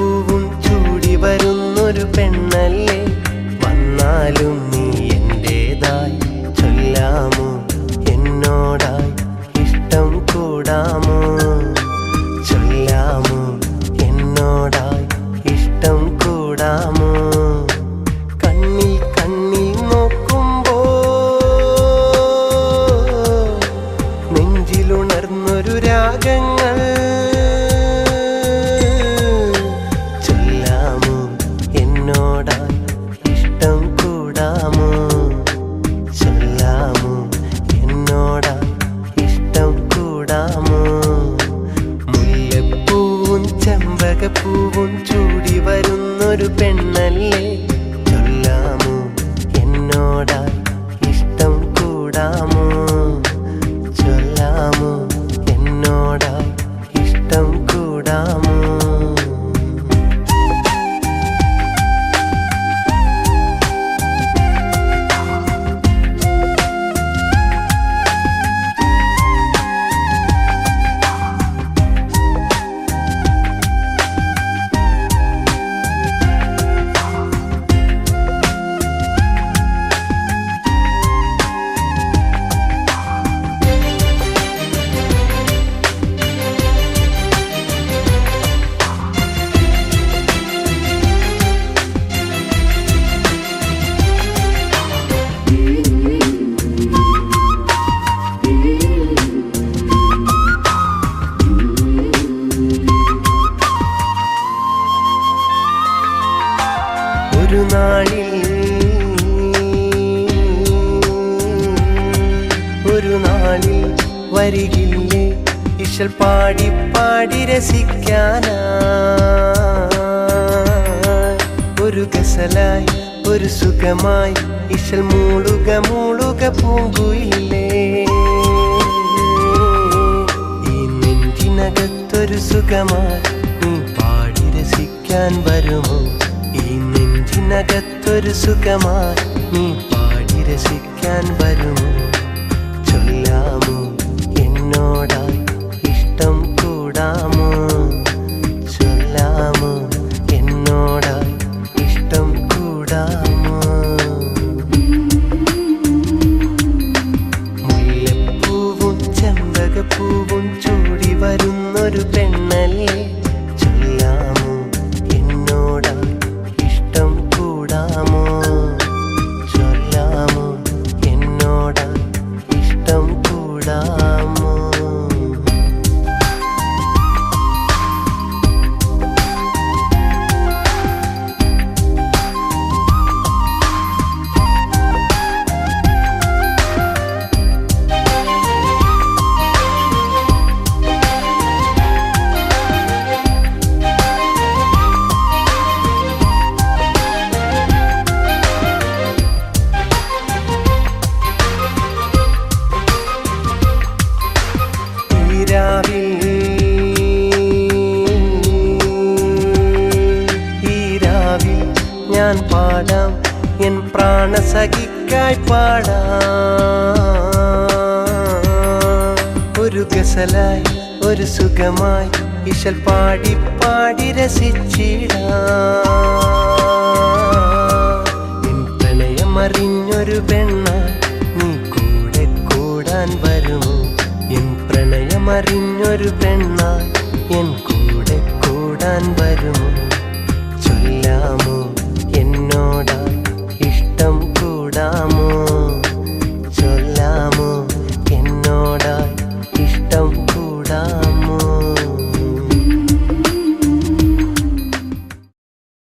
പൂവും ചൂടി വരുന്നൊരു പെണ്ണല്ലേ? വന്നാലും ചെമ്പകപ്പൂവും ഒരു നാളിൽ ഒരു നാളിൽ വരികില്ലേ. ഇശൽ പാടി പാടി രസിക്കാനാ. ഒരു ഗസലായി ഒരു സുഖമായി ഇശൽ മൂളുക മൂളുക പൂങ്കുയിലേ. ഈ നെഞ്ചിനകത്തൊരു സുഖമായി നീ പാടി രസിക്കാൻ വരുമോ? നെഞ്ചിനകത്തൊരു സുഖമായി നീ പാടി രസിക്കാൻ വരുമോ? ചൊല്ലാമോ? എന്നോടായി ഇഷ്ടം കൂടാമോ? ചൊല്ലാമോ? എന്നോടായി ഇഷ്ടം കൂടാമോ? മുല്ലപ്പൂവും ചെമ്പകപ്പൂവും ചൂടി വരുന്നൊരു പെണ്ണല്ലേ? ഞാൻ പാടാം. എൻ പ്രാണസഖിക്കായി പാടാം. ഒരു ഗസലായി ഒരു സുഖമായി ഇശൽ പാടി പാടി രസിച്ചിടാം. പ്രണയമറിഞ്ഞൊരു പെണ്ണ നീ കൂടെ കൂടാൻ വരുമോ? എൻ പ്രണയമറിഞ്ഞൊരു പെണ്ണ